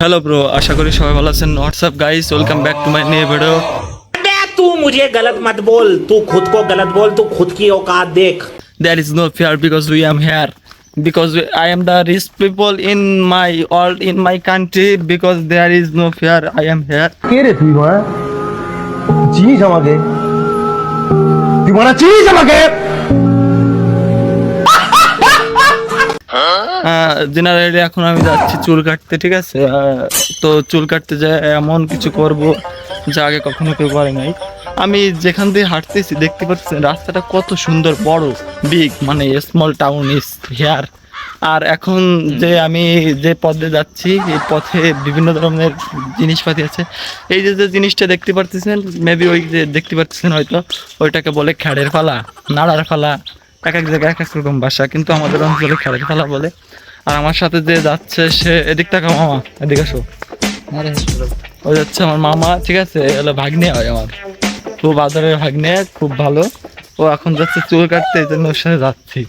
Hello bro আশা করি সবাই ভালো আছেন what's up guys welcome back to my new video बे तू मुझे गलत मत बोल तू खुद को गलत बोल तू खुद की औकात देख there is no fear because we am here because we, I am the rich people in my all in my country because there is no fear I am here কে রে তুই মারা চিনিস আমাকে তুই মারা চিনিস আমাকে জেনারেলি এখন আমি যাচ্ছি চুল কাটতে ঠিক আছে? তো চুল কাটতে যায় এমন কিছু করব যা আগে কখনো কেউ করে নাই। আমি যেখান দিয়ে হাঁটতেছি দেখতে পাচ্ছেন রাস্তাটা কত সুন্দর বড় বিগ মানে স্মল টাউন ইস হেয়ার আর এখন যে আমি যে পথে যাচ্ছি এই পথে বিভিন্ন ধরনের জিনিসপাতি আছে। এই যে যে জিনিসটা দেখতে পারতেছেন মেবি ওই যে দেখতে পাচ্ছেন হয়তো ওইটাকে বলে খ্যাড়ের ফালা নাড়ার ফালা। এক এক জায়গায় এক এক রকম ভাষা কিন্তু আমাদের অঞ্চলে খ্যাড়ের ফালা বলে। আর আমার সাথে যে যাচ্ছে সে এদিক টাকা মামা এদিকে আসো। ও যাচ্ছে আমার মামা ঠিক আছে হলো ভাগ্নে হয় আমার। খুব আদরের ভাগ্নে খুব ভালো। ও এখন যাচ্ছে চুল কাটতে এই জন্য ওর সাথে যাচ্ছি।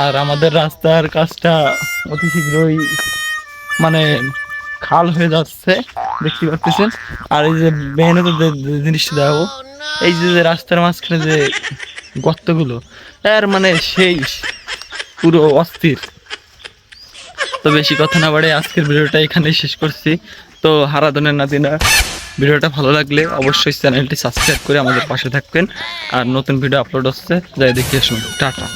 আর আমাদের রাস্তার কাজটা অতি শীঘ্রই মানে খাল হয়ে যাচ্ছে দেখতে পাচ্ছেন। আর এই যে মেহনত জিনিসটা দেখাবো এই যে যে রাস্তার মাঝখানে যে গর্তগুলো এর মানে সেই পুরো অস্থির। তো বেশি কথা না বাড়ে আজকের ভিডিওটা এখানেই শেষ করছি। তো হারাধনের নাতিনা, ভিডিওটা ভালো লাগলে অবশ্যই চ্যানেলটি সাবস্ক্রাইব করে আমাদের পাশে থাকবেন। আর নতুন ভিডিও আপলোড হচ্ছে, যাই দেখে শুনুন টাটা।